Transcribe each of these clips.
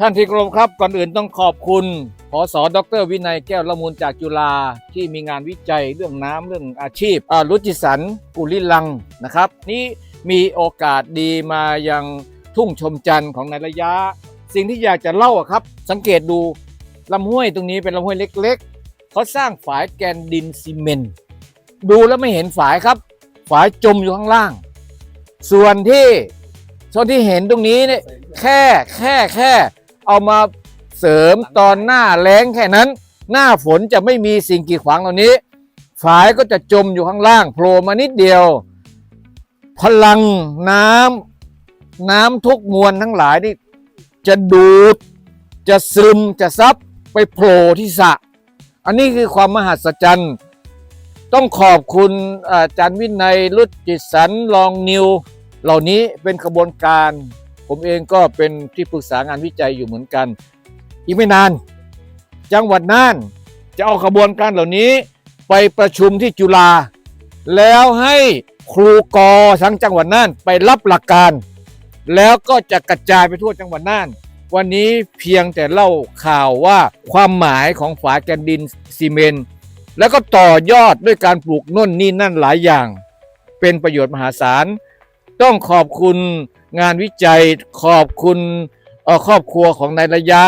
ท่านที่เคารพครับก่อนอื่นต้องขอบคุณผอสอดร วินัยแก้วละมูลจากจุฬาที่มีงานวิจัยเรื่องน้ำเรื่องอาชีพอารุจิสันกุลิลังนะครับ นี่มีโอกาสดีมายังทุ่งชมจันทร์ของนายระยะ สิ่งที่อยากจะเล่าครับ สังเกตดูลำห้วยตรงนี้เป็นลำห้วยเล็ก ๆเขาสร้างฝายแกนดินซีเมนต์ดูแล้วไม่เห็นฝายครับ ฝายจมอยู่ข้างล่าง ส่วนที่ส่วนที่เห็นตรงนี้เนี่ยแค่แค่แค่ เอามาเสริมตอนหน้าแล้งแค่นั้น หน้าฝนจะไม่มีสิ่งกีดขวางเหล่านี้ ฝายก็จะจมอยู่ข้างล่างโผล่มานิดเดียว พลังน้ำน้ำทุกมวลทั้งหลายนี่จะดูด จะซึมจะซับไปโผล่ที่สระอันนี้คือความมหัศจรรย์ ต้องขอบคุณอาจารย์วินัยรุจิสันลองนิว เหล่านี้เป็นขบวนการ ผมเองก็เป็นที่ปรึกษางานวิจัยอยู่เหมือนกัน อีกไม่นาน จังหวัดน่านจะเอาขบวนการเหล่านี้ไปประชุมที่จุฬาแล้วให้ครูกอทั้งจังหวัดน่านไปรับหลักการ แล้วก็จะกระจายไปทั่วจังหวัดน่าน วันนี้เพียงแต่เล่าข่าวว่าความหมายของฝาแกนดินซีเมนต์แล้วก็ต่อยอดด้วยการปลูกน่นนี่นั่นหลายอย่าง เป็นประโยชน์มหาศาล ต้องขอบคุณงานวิจัย ขอบคุณครอบครัวของนายระยะ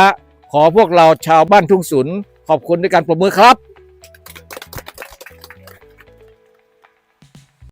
ขอพวกเราชาวบ้านทุ่งสุน ขอบคุณด้วยการปรบมือครับ